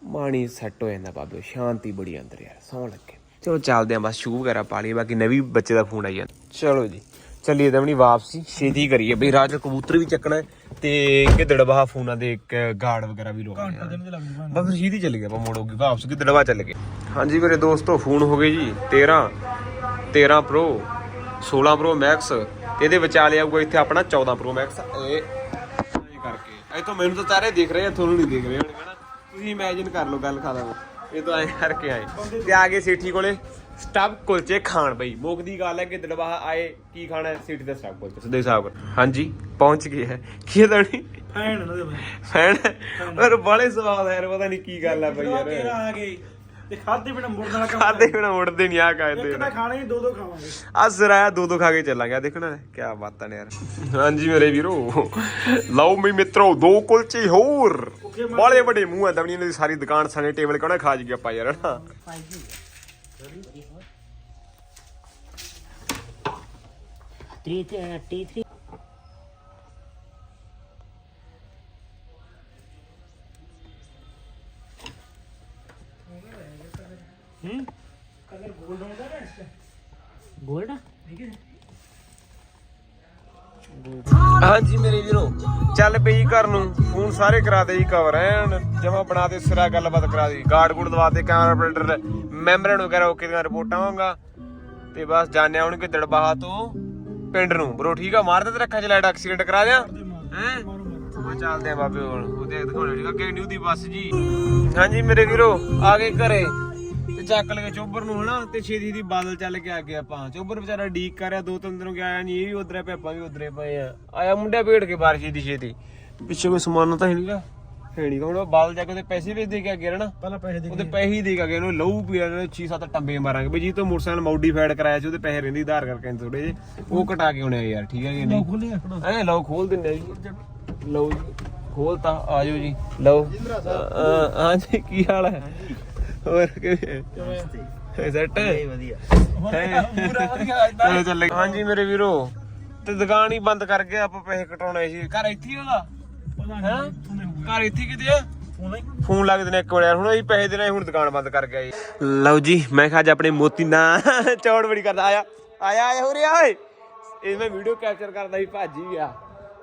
ਮਾਣੀ ਸੈੱਟ ਹੋ ਜਾਂਦਾ ਬਾਬੇ ਸ਼ਾਂਤੀ ਬੜੀ ਅੰਦਰ ਯਾਰ ਸੌਣ ਲੱਗੇ। ਚਲੋ ਚੱਲਦੇ ਆਂ ਬਸ ਸ਼ੂ ਵਗੈਰਾ ਪਾ ਲਈਏ ਬਾਕੀ ਨਵੀਂ ਬੱਚੇ ਦਾ ਫੋਨ ਆਈ ਜਾਂਦਾ। ਚਲੋ ਜੀ ਚੱਲੀਏ ਦਮਣੀ ਵਾਪਸੀ ਛੇਤੀ ਕਰੀਏ। ਬਈ ਰਾਜ ਕਬੂਤਰ ਵੀ ਚੱਕਣਾ ਤੇ ਗਿੱਦੜਬਾਹ ਫੋਨਾਂ ਦੇ ਇੱਕ ਗਾਰਡ ਵਗੈਰਾ ਵੀ ਆ। ਬਸ ਫਿਰ ਛੇਤੀ ਚੱਲ ਗਿਆ ਆਪਾਂ ਮੋੜੋਗੇ ਵਾਪਸ ਗਿੱਦੜਬਾਹ ਚੱਲ ਗਏ। ਹਾਂਜੀ ਮੇਰੇ ਦੋਸਤੋ ਫੋਨ ਹੋ ਗਏ ਜੀ 13 13 Pro 16 Pro Max ਤੇ ਇਹਦੇ ਵਿਚਾਲੇ ਆਊਗਾ ਇੱਥੇ ਆਪਣਾ 14 Pro Max ਇਹ ਕਰਕੇ। ਇਹ ਤਾਂ ਮੈਨੂੰ ਤਾਂ ਸਾਰੇ ਦਿਖ ਰਹੇ ਆ ਤੁਹਾਨੂੰ ਨਹੀਂ ਦਿਖ ਰਹੇ ਹੋਣਗੇ ਨਾ। ਤੁਸੀਂ ਇਮੇਜਿਨ ਕਰ ਲਓ ਗੱਲ ਖਾਦਾ ਇਹ ਤਾਂ ਐ ਕਰਕੇ ਆਏ। ਤੇ ਆ ਗਏ ਸੇਠੀ ਕੋਲੇ। ਸਟੱਬ ਕੁਲਚੇ ਖਾਣ ਬਈ। ਮੁੱਖ ਦੀ ਗੱਲ ਹੈ ਕਿ ਦੜਵਾਹ ਆਏ ਕੀ ਖਾਣਾ ਹੈ? ਸੇਠੀ ਦਾ ਸਟੱਬ ਕੁਲਚੇ। ਸਿੱਧੇ ਹਿਸਾਬ ਹਾਂਜੀ ਪਹੁੰਚ ਗਏ ਹੈ। ਕੀ ਦਣੀ ਫੈਨ ਇਹਨਾਂ ਦੇ ਫੈਨ ਪਰ ਬੜੇ ਸਵਾਦ ਹੈ ਯਾਰ ਪਤਾ ਨਹੀਂ ਕੀ ਗੱਲ ਆ ਬਈ ਯਾਰ। ਆ ਗਏ ਤੇ ਖਾਦੇ ਬਿਨਾ ਮੁੜਨ ਵਾਲਾ ਕੰਮ ਖਾਦੇ ਬਿਨਾ ਉੜਦੇ ਨਹੀਂ ਆ ਕਾਇਦੇ ਇੱਕ ਤਾਂ ਖਾਣੇ ਹੀ ਦੋ ਦੋ ਖਾਵਾਂਗੇ। ਆ ਜ਼ਰਾਇਆ ਦੋ ਦੋ ਖਾ ਕੇ ਚੱਲਾਂਗੇ ਦੇਖਣਾ ਕੀ ਬਾਤਾਂ ਨੇ ਯਾਰ। ਹਾਂਜੀ ਮੇਰੇ ਵੀਰੋ ਲਓ ਮੀ ਮਿੱਤਰੋ ਦੋ ਕੁਲਚੇ ਹੋਰ। ਬਾਲੇ ਵੱਡੇ ਮੂੰਹ ਆ ਦਵਣੀ ਇਹਨਾਂ ਦੀ ਸਾਰੀ ਦੁਕਾਨ ਸਾਨੇ ਟੇਬਲ ਕੋਣਾ ਖਾ ਜੀ ਆਪਾਂ ਯਾਰ Three, uh, three. गोल्ड ਹਾਂਜੀ ਮੇਰੇ ਵੀਰੋ ਚੱਲ ਪਈ ਘਰ ਨੂੰ ਫੋਨ ਸਾਰੇ ਕਰਾ ਦੇ ਜੀ ਕਵਰ ਐਨ ਜਮਾ ਬਣਾ ਦੇ ਸਿਰਾ ਗੱਲਬਾਤ ਕਰਾ ਦੀ ਗਾਰਡ ਗੁੜ ਦਵਾ ਦੇ ਕੈਮਰਾ ਆਪਰੇਟਰ ਮੈਂਬਰਾਂ ਨੂੰ ਕਰਾ ਓਕੇ ਦੀਆਂ ਰਿਪੋਰਟਾਂ ਹੋਊਗਾ ਤੇ ਬਸ ਜਾਣਿਆ ਹੁਣ ਕਿ ਦੜਬਾਹਾ ਤੋਂ ਪਿੰਡ ਨੂੰ ਬਰੋ ਠੀਕ ਆ ਮਾਰ ਦੇ ਰੱਖਾਂ ਚ ਲਾਈਟ ਐਕਸੀਡੈਂਟ ਕਰਾ ਦਿਆਂ ਹੈ ਉਹ ਚੱਲਦੇ ਆ ਬਾਬੇ ਹੁਣ ਉਹਦੇ ਦਿਖਾਉਣੇ ਠੀਕ ਆ ਕਿ ਨਿਊ ਦੀ ਬੱਸ ਜੀ ਹਾਂਜੀ ਮੇਰੇ ਵੀਰੋ ਆ ਗਏ ਘਰੇ ਤੇ ਚੱਕ ਲਗੇ ਚੋਬਰ ਨੂੰ ਹਨਾ ਤੇ ਛੇਤੀ ਦੀ ਬਾਦਲ ਚੱਲ ਕੇ ਆ ਗਏ ਆਪਾਂ। ਚੋਬਰ ਵਿਚਾਰਾ ਡੀਕ ਕਰਿਆ ਦੋ ਤਿੰਨ ਦਿਨੋਂ ਗਿਆ ਨਹੀਂ ਇਹ ਵੀ ਉਧਰੇ ਪਏ ਆਪਾਂ ਵੀ ਉਧਰੇ ਪਏ ਆ। ਆਇਆ ਮੁੰਡਾ ਭੇੜ ਕੇ ਬਾਹਰ ਛੇਤੀ ਛੇਤੀ। ਪਿੱਛੇ ਕੋਈ ਸਮਾਨ ਤਾਂ ਹੈ ਨਹੀਂਗਾ ਹੈ ਨਹੀਂਗਾ ਹੁਣ ਬਾਦਲ ਜਾ ਕੇ ਉਹਦੇ ਪੈਸੇ ਵੀ ਦੇ ਕੇ ਆ ਗਿਆ ਨਾ ਪਹਿਲਾਂ ਪੈਸੇ ਦੇ ਉਹਦੇ ਪੈਸੇ ਹੀ ਦੇ ਕੇ ਗਏ ਉਹਨੂੰ ਲਹੂ ਪੀਆ ਨੇ 6-7 ਟੰਬੇ ਮਾਰਾਂਗੇ। ਬਈ ਜੀ ਤੋਂ ਮੋਟਰਸਾਈਕਲ ਮੋਡੀਫਾਈਡ ਕਰਾਇਆ ਸੀ ਉਹਦੇ ਪੈਸੇ ਰਹਿੰਦੀ ਆਧਾਰ ਕਰਕੇ ਥੋੜੇ ਜੇ ਉਹ ਕਟਾ ਕੇ ਆਉਣੇ ਆ ਯਾਰ ਠੀਕ ਹੈ ਕਿ ਨਹੀਂ? ਆ ਐ ਲਓ ਖੋਲ ਦਿੰਦੇ ਆ ਜੀ। ਲਓ ਜੀ ਖੋਲਤਾ ਆਜੋ ਜੀ ਲਓ ਹਾਂਜੀ ਕੀ ਹਾਲ ਹੈ? ਹੋਰ ਕਿਵੇਂ ਸੈਟ ਵਧੀਆ ਪੂਰਾ ਵਧੀਆ ਚਲੋ ਚੱਲੇ। ਹਾਂਜੀ ਮੇਰੇ ਵੀਰੋ ਤੇ ਦੁਕਾਨ ਹੀ ਬੰਦ ਕਰ ਗਏ ਆਪਾਂ ਪੈਸੇ ਕਟਾਉਣੇ ਸੀ। ਘਰ ਇੱਥੇ ਹੀ ਉਹਦਾ? ਹੈ? ਘਰ ਇੱਥੇ ਕਿਤੇ ਆ? ਫੋਨ ਲੱਗਦੇ ਨੇ ਇੱਕ ਵਾਰ ਯਾਰ। ਹੁਣ ਅਸੀਂ ਪੈਸੇ ਦੇਣੇ ਹੁਣ ਦੁਕਾਨ ਬੰਦ ਕਰ ਗਿਆ ਜੀ। ਲਓ ਜੀ ਮੈਂ ਕਿਹਾ ਅੱਜ ਆਪਣੇ ਮੋਤੀ ਨਾ ਚੌੜ ਬੜੀ ਕਰਦਾ। ਆਇਆ ਆਇਆ ਆਇਆ ਹੋ ਰਿਹਾ ਓਏ। ਇਹ ਮੈਂ ਵੀਡੀਓ ਕੈਪਚਰ ਕਰਦਾ ਸੀ ਭਾਜੀ ਗਿਆ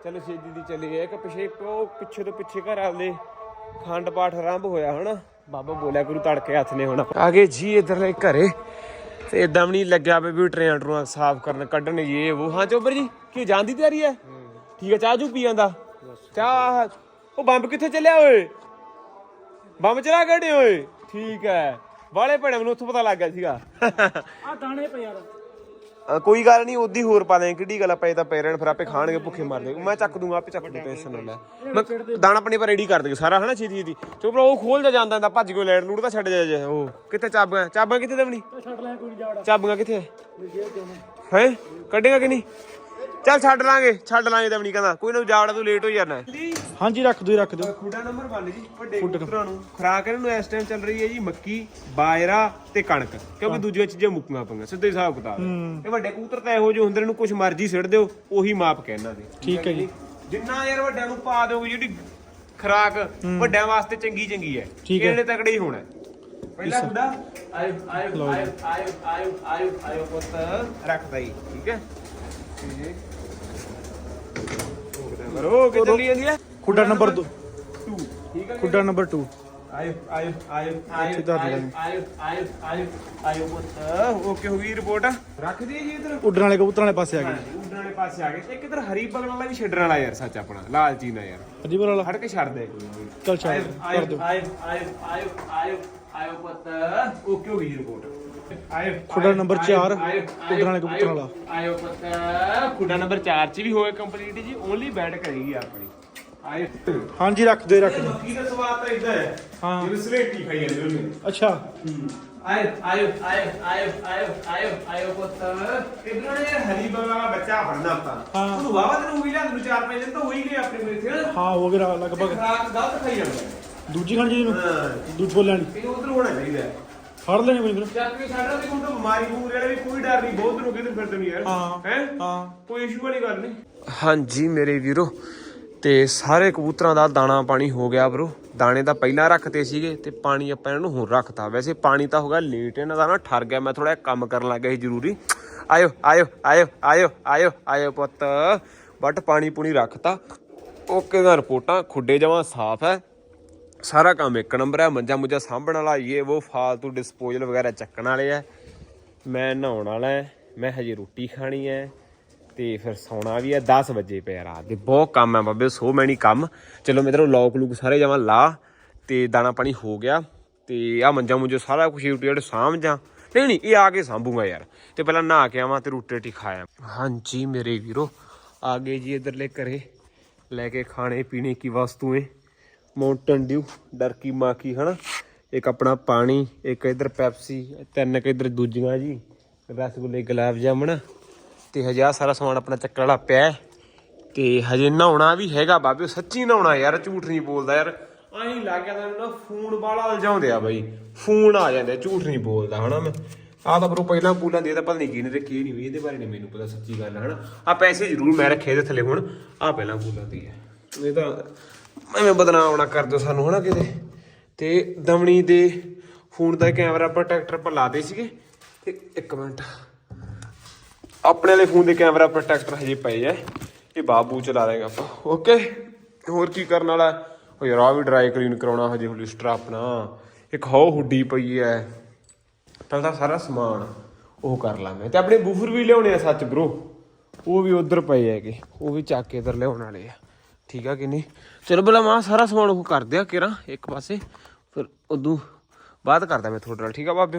ਚਲੋ ਛੇਤੀ ਦੀ ਚੱਲੀ ਗਏ ਇੱਕ ਪਿਛੇ ਉਹ ਪਿੱਛੇ ਤੋਂ ਪਿੱਛੇ ਘਰ ਆਉਂਦੇ ਖੰਡ ਪਾਠ ਆਰੰਭ ਹੋਇਆ ਹਨਾ? ਬਾਬਾ ਬੋਲਿਆ ਗੁਰੂ ਤੜਕੇ ਹੱਥ ਨੇ ਹੁਣ। ਆ ਗਏ ਜੀ ਇਧਰਲੇ ਘਰੇ। ਤੇ ਇਦਾਂ ਵੀ ਨਹੀਂ ਲੱਗਿਆ ਵੀ ਵੀ ਟਰੇਨ ਟਰੂਆਂ ਸਾਫ਼ ਕਰਨ ਕੱਢਣ ਇਹ ਉਹ। ਹਾਂ ਚੋਬਰ ਜੀ ਕੀ ਜਾਣ ਦੀ ਤਿਆਰੀ ਹੈ? ਠੀਕ ਹੈ ਚਾਹ ਜੂ ਪੀ ਜਾਂਦਾ ਚਾਹ ਉਹ ਬੰਬ ਕਿੱਥੇ ਚੱਲਿਆ ਓਏ? ਬੰਬ ਚਲਾ ਕੱਢੇ ਓਏ। ਠੀਕ ਹੈ। ਵਾਲੇ ਭੜੇ ਮੈਨੂੰ ਉੱਥੋਂ ਪਤਾ ਲੱਗ ਗਿਆ ਸੀਗਾ। ਆ ਦਾਣੇ ਯਾਰ। ਅ, ਕੋਈ ਗੱਲ ਨਹੀਂ ਉਦੀ ਹੋਰ ਪਾ ਦੇ ਕਿੱਡੀ ਗੱਲ ਆ ਪਏ ਤਾਂ ਪੈ ਰਹਿਣ ਫਿਰ ਆਪੇ ਖਾਣਗੇ ਭੁੱਖੇ ਮਰਦੇ ਮੈਂ ਚੱਕ ਦੂੰਗਾ ਆਪੇ ਚੱਕ ਦੂੰ ਟੈਨਸ਼ਨ ਨਾ ਲੈ। ਮੈਂ ਦਾਣਾ ਪਾਣੀ ਪਰ ਰੈਡੀ ਕਰ ਦੇਗੇ ਸਾਰਾ ਹਨਾ ਛੇਤੀ ਛੇਤੀ। ਚੁੱਪ ਰਹੋ ਉਹ ਖੋਲ ਜਾ ਜਾਂਦਾ ਹੁੰਦਾ ਭੱਜ ਕੇ ਲੈਟ ਲੂਟ ਤਾਂ ਛੱਡ ਜਾ ਜੇ ਉਹ। ਕਿੱਥੇ ਚਾਬੀਆਂ? ਚਾਬੀਆਂ ਕਿੱਥੇ ਦੇਵਣੀ ਛੱਡ ਲੈ ਕੋਈ ਜਾੜ। ਚਾਬੀਆਂ ਕਿੱਥੇ? ਹੈ? ਕੱਢੇਗਾ ਕਿ ਨਹੀਂ? ਚੱਲ ਛੱਡ ਲਾਂਗੇ ਛੱਡ ਲਾਂਗੇ ਦੇਵਣੀ ਕਹਿੰਦਾ। ਕੋਈ ਨਾ ਜਾਵੜਾ ਤੂੰ ਲੇਟ ਹੋ ਜਾਣਾ ਹਾਂਜੀ ਰੱਖ ਦੋ ਰੱਖ ਦੋ ਖੁੱਡਾ ਨੰਬਰ 1 ਜੀ ਵੱਡੇ ਕਬੂਤਰਾਂ ਨੂੰ। ਖੁਰਾਕ ਇਹਨਾਂ ਨੂੰ ਇਸ ਟਾਈਮ ਚੱਲ ਰਹੀ ਹੈ ਜੀ ਮੱਕੀ ਬਾਜਰਾ ਤੇ ਕਣਕ। ਕਿਉਂਕਿ ਦੂਜੀਆਂ ਚੀਜ਼ਾਂ ਮੁੱਕੀਆਂ ਪਈਆਂ ਸਿੱਧੇ ਹਿਸਾਬ ਕਿਤਾਬ ਇਹ ਵੱਡੇ ਕਬੂਤਰ ਤਾਂ ਇਹੋ ਜਿਹੇ ਹੁੰਦੇ ਨੇ ਨੂੰ ਕੁਝ ਮਰਜ਼ੀ ਸਿੱਟ ਦਿਓ ਉਹੀ ਮਾਪ ਕੇ ਇਹਨਾਂ ਦੇ। ਠੀਕ ਹੈ ਜੀ। ਜਿੰਨਾ ਯਾਰ ਵੱਡਿਆਂ ਨੂੰ ਪਾ ਦਿਓਗੇ ਜਿਹੜੀ ਖੁਰਾਕ ਵੱਡਿਆਂ ਵਾਸਤੇ ਚੰਗੀ ਚੰਗੀ ਹੈ ਠੀਕ ਹੈ। ਇਹਨੇ ਤਕੜੇ ਹੀ ਹੋਣਾ ਹੈ। ਪਹਿਲਾ ਖੁੱਡਾ ਆਇਓ ਆਇਓ ਆਇਓ ਆਇਓ ਆਇਓ ਆਇਓ ਪੁੱਤ। ਰੱਖਦਾ ਹੀ ਠੀਕ ਹੈ। ਜੀ ਕਰੋ ਕਿ ਚੱਲੀ ਜਾਂਦੀ ਹੈ? ਖੁੱਡਾ ਨੰਬਰ 2 2 ਠੀਕ ਹੈ ਖੁੱਡਾ ਨੰਬਰ 2 ਆਇਓ ਆਇਓ ਆਇਓ ਆਇਓ ਇੱਥੇ ਧਰ ਆਇਓ ਲੈਣੀ। ਆਇਓ ਆਇਓ ਆਇਓ ਆਇਓ ਪੁੱਤ। ਓਕੇ ਹੋ ਗਈ ਰਿਪੋਰਟ ਰੱਖ ਦਈਏ ਜੀ ਇਧਰ। ਉੱਡਣ ਵਾਲੇ ਕਬੂਤਰਾਂ ਵਾਲੇ ਪਾਸੇ ਆ ਗਏ। ਉਡਣ ਵਾਲੇ ਪਾਸੇ ਆ ਗਏ। ਇੱਕ ਇਧਰ ਹਰੀ ਬਗਲ ਵਾਲਾ ਵੀ ਛੱਡਣ ਵਾਲਾ ਯਾਰ ਸੱਚ ਆਪਣਾ। ਲਾਲ ਚੀਨਾ ਯਾਰ। ਅਜੀਬ ਵਾਲਾ। ਹਟ ਕੇ ਛੱਡ ਦੇ। ਚੱਲ ਛੱਡ ਆਇਓ ਕਰ ਆਇਓ ਆਇਓ ਆਇਓ ਆਇਓ ਪੁੱਤ। ਓਕੇ ਹੋ ਗਈ ਰਿਪੋਰਟ ਖੁੱਡਾ ਨੰਬਰ ਆਇਓ, ਚਾਰ, ਆਇਓ, ਉੱਡਣ ਵਾਲੇ ਕਬੂਤਰਾਂ ਵਾਲਾ। ਆਇਓ ਪੁੱਤ ਖੁੱਡਾ ਨੰਬਰ 4 ਚ ਵੀ ਹੋਏ ਕੰਪਲੀਟ ਜੀ ਓਨਲੀ ਬੈਡ ਕਰੇਗੀ ਆਪਣੀ। ਆਇਓ ਹਾਂਜੀ ਰੱਖ ਦੋ ਰੱਖ ਦੋ। ਮੱਕੀ ਦਾ ਸਵਾਦ ਤਾਂ ਇਦਾਂ ਹੈ? ਹਾਂ। ਜਿਵੇਂ ਸਲੇਟੀ ਖਾਈ ਜਾਂਦੇ ਉਹਨੇ। ਅੱਛਾ। ਆਇਓ ਆਇਓ ਆਇਓ ਆਇਓ ਆਇਓ ਆਇਓ ਆਇਓ ਪੁੱਤ। ਇਧਰੋਂ ਨੇ ਹਰੀ ਬਗਲ ਵਾਲਾ ਬੱਚਾ ਫੜਨਾ ਆਪਾਂ। ਹਾਂ। ਉਹਨੂੰ ਵਾਵਾ ਦਿਨ ਹੋਈ ਲਿਆ ਨੂੰ ਚਾਰ ਪੰਜ ਦਿਨ ਤਾਂ ਹੋਈ ਗਏ ਆਪਣੇ ਮੇਰੇ ਤੇ ਹਾਂ ਹੋ ਗਿਆ ਲਗਭਗ। ਖਰਾਕ ਗਲਤ ਖਾਈ ਜਾਂਦਾ ਦੂਜੀ ਖਾਣ ਜੀ ਇਹਨੂੰ? ਹਾਂ। ਦੂਜੀ ਬੋਲ ਲੈਣੀ ਇਹ ਉਧਰ ਹੋਣਾ ਚਾਹੀਦਾ ਹੈ। ਫੜ ਲੈਣੀ ਬਣੀ ਫਿਰ ਜਦ ਕਿ ਸਾਡਾ ਤੇ ਕੋਈ ਬਿਮਾਰੀ ਬੂਰ ਵਾਲੇ ਵੀ ਕੋਈ ਡਰ ਨਹੀਂ ਬਹੁਤ ਲੋਕ ਇਧਰ ਫਿਰਦੇ ਨਹੀਂ ਯਾਰ। ਹਾਂ। ਹੈ? ਹਾਂ। ਕੋਈ ਇਸ਼ੂ ਵਾਲੀ ਗੱਲ ਨਹੀਂ। ਹਾਂਜੀ ਮੇਰੇ ਵੀਰੋ ਤੇ ਸਾਰੇ ਕਬੂਤਰਾਂ ਦਾ ਦਾਣਾ ਪਾਣੀ ਹੋ ਗਿਆ ਬਰੋ। ਦਾਣੇ ਤਾਂ ਪਹਿਲਾਂ ਰੱਖਤੇ ਸੀਗੇ ਤੇ ਪਾਣੀ ਆਪਾਂ ਇਹਨਾਂ ਨੂੰ ਹੁਣ ਰੱਖਤਾ। ਵੈਸੇ ਪਾਣੀ ਤਾਂ ਹੋ ਗਿਆ ਲੇਟ ਇਹਨਾਂ ਦਾ ਨਾ ਠਰ ਗਿਆ ਮੈਂ ਥੋੜਾ ਕੰਮ ਕਰਨ ਲੱਗ ਗਿਆ ਸੀ ਜ਼ਰੂਰੀ। ਆਇਓ ਆਇਓ ਆਇਓ ਆਇਓ ਆਇਓ ਆਇਓ ਪੁੱਤ। ਬਟ ਪਾਣੀ ਪੂਣੀ ਰੱਖਤਾ। ਓਕੇ ਦਾ ਰਿਪੋਰਟਾਂ ਖੁੱਡੇ ਜਮਾਂ ਸਾਫ਼ ਹੈ। ਸਾਰਾ ਕੰਮ ਇੱਕ ਨੰਬਰ ਹੈ, ਮੰਜਾ ਮੁੰਜਾ ਸਾਂਭਣ ਵਾਲਾ, ਇਹ ਉਹ ਫਾਲਤੂ ਡਿਸਪੋਜ਼ਲ ਵਗੈਰਾ ਚੱਕਣ ਵਾਲੇ ਆ। ਮੈਂ ਨਹਾਉਣ ਵਾਲਾ ਮੈਂ ਹਜੇ ਰੋਟੀ ਖਾਣੀ ਹੈ ਤੇ ਫਿਰ ਸੌਣਾ ਵੀ ਹੈ 10 ਵਜੇ ਪਿਆ ਰਾਤ ਦੇ। ਬਹੁਤ ਕੰਮ ਹੈ ਬਾਬੇ, ਸੋ ਮੈਨੀ ਕੰਮ। ਚਲੋ ਮੇਰਾ ਲੋਕ ਲੂਕ ਸਾਰੇ ਜਾਵਾਂ ਲਾ ਤੇ ਦਾਣਾ ਪਾਣੀ ਹੋ ਗਿਆ ਤੇ ਆ ਮੰਜਾ ਮੁੰਜਾ ਸਾਰਾ ਕੁਝ ਯੂਟੀ ਜਿਹੜੇ ਸਾਂਭ ਜਾਂ। ਨਹੀਂ ਨਹੀਂ, ਇਹ ਆ ਕੇ ਸਾਂਭੂਗਾ ਯਾਰ। ਤੇ ਪਹਿਲਾਂ ਨਹਾ ਕੇ ਆਵਾਂ ਤੇ ਰੋਟੀ ਰੋਟੀ ਖਾਇਆ ਹਾਂਜੀ ਮੇਰੇ ਵੀਰੋ, ਆ ਗਏ ਜੀ ਇਧਰਲੇ ਘਰੇ। ਲੈ ਕੇ ਖਾਣੇ ਪੀਣੇ ਕੀ ਵਸਤੂਏ। ਮਾਊਂਟਨ ਡਿਊ, ਡਰਕੀ ਮਾਕੀ, ਹਨਾ? ਇੱਕ ਆਪਣਾ ਪਾਣੀ, ਇੱਕ ਇਧਰ ਪੈਪਸੀ, ਤਿੰਨ ਕੁ ਇਧਰ ਦੂਜੀਆਂ ਜੀ, ਰਸਗੁੱਲੇ, ਗੁਲਾਬ ਜਾਮਣ ਤੇ ਹਜੇ ਆਹ ਸਾਰਾ ਸਮਾਨ ਆਪਣਾ ਚੱਕਰ ਵਾਲਾ ਪਿਆ ਹੈ। ਤੇ ਹਜੇ ਨਹਾਉਣਾ ਵੀ ਹੈਗਾ ਬਾਬੇ, ਸੱਚੀ ਨਹਾਉਣਾ ਯਾਰ, ਝੂਠ ਨਹੀਂ ਬੋਲਦਾ ਯਾਰ। ਆਹੀਂ ਲੱਗ ਗਿਆ ਤੈਨੂੰ ਨਾ, ਫੋਨ ਵਾਲਾ ਉਲਝਾਉਂਦੇ ਆ ਬਾਈ, ਫੋਨ ਆ ਜਾਂਦੇ ਝੂਠ ਨਹੀਂ ਬੋਲਦਾ, ਹਨਾ ਮੈਂ? ਆਹ ਤਾਂ ਬਰੋ ਪਹਿਲਾਂ ਪੂਲਾਂ ਦੇ ਤਾਂ ਪਤਾ ਨਹੀਂ ਕਿਹਨੇ ਤੇ ਕੀ ਨਹੀਂ ਵੀ ਇਹਦੇ ਬਾਰੇ ਨਹੀਂ ਮੈਨੂੰ ਪਤਾ ਸੱਚੀ ਗੱਲ ਹੈ ਹਨਾ? ਆ ਪੈਸੇ ਜ਼ਰੂਰ ਮੈਂ ਰੱਖੇ ਇਹਦੇ ਥੱਲੇ ਹੁਣ ਆ ਪਹਿਲਾਂ ਪੂਲਾਂ ਦੀ ਹੈ। ਇਹ ਤਾਂ ਐਵੇਂ ਬਦਨਾਮ ਨਾ ਕਰ ਦਿਓ ਸਾਨੂੰ, ਹਨਾ ਕਿਤੇ। ਤੇ ਦਮਣੀ ਦੇ ਫੋਨ ਦਾ ਕੈਮਰਾ ਪ੍ਰੋਟੈਕਟਰ ਪਰ ਲਾਦੇ ਸੀਗੇ। ਤੇ ਇੱਕ ਮਿੰਟ। ਆਪਣੇ ਵਾਲੇ ਫੋਨ ਦੇ ਕੈਮਰਾ ਪ੍ਰੋਟੈਕਟਰ ਹਜੇ ਪਏ ਐ ਇਹ ਬਾਬੂ ਚਲਾ ਲੇਗਾ ਆਪਾਂ। ਓਕੇ, ਹੋਰ ਕੀ ਕਰਨ ਵਾਲਾ? ਉਹ ਯਾਰ ਆ ਵੀ ਡਰਾਈ ਕਲੀਨ ਕਰਾਉਣਾ ਹਜੇ ਹੋਲਿਸਟਰ ਆਪਣਾ। ਇੱਕ ਹੋ ਹੁੱਡੀ ਪਈ ਐ। ਪਹਿਲਾਂ ਤਾਂ ਸਾਰਾ ਸਮਾਨ ਉਹ ਕਰ ਲਾਂ ਮੈਂ ਤੇ ਆਪਣੇ ਬੂਫਰ ਵੀ ਲਿਆਉਣੇ ਆ ਸੱਚ ਬ్రో ਉਹ ਵੀ ਉਧਰ ਪਏ ਹੈਗੇ। ਉਹ ਵੀ ਚੱਕ ਕੇ ਇਧਰ ਲਿਆਉਣ ਵਾਲੇ ਆ। ਠੀਕ ਆ ਕਿ ਨਹੀਂ? ਚਲੋ ਬਲਾ ਮਾਂ, ਸਾਰਾ ਸਮਾਨ ਉਹ ਕਰਦੇ ਆ ਕੇਰਾ, ਇੱਕ ਪਾਸੇ। ਫਿਰ ਉਦੋਂ ਬਾਅਦ ਕਰਦਾ ਮੈਂ ਤੁਹਾਡੇ ਨਾਲ, ਠੀਕ ਆ ਬਾਬੇ?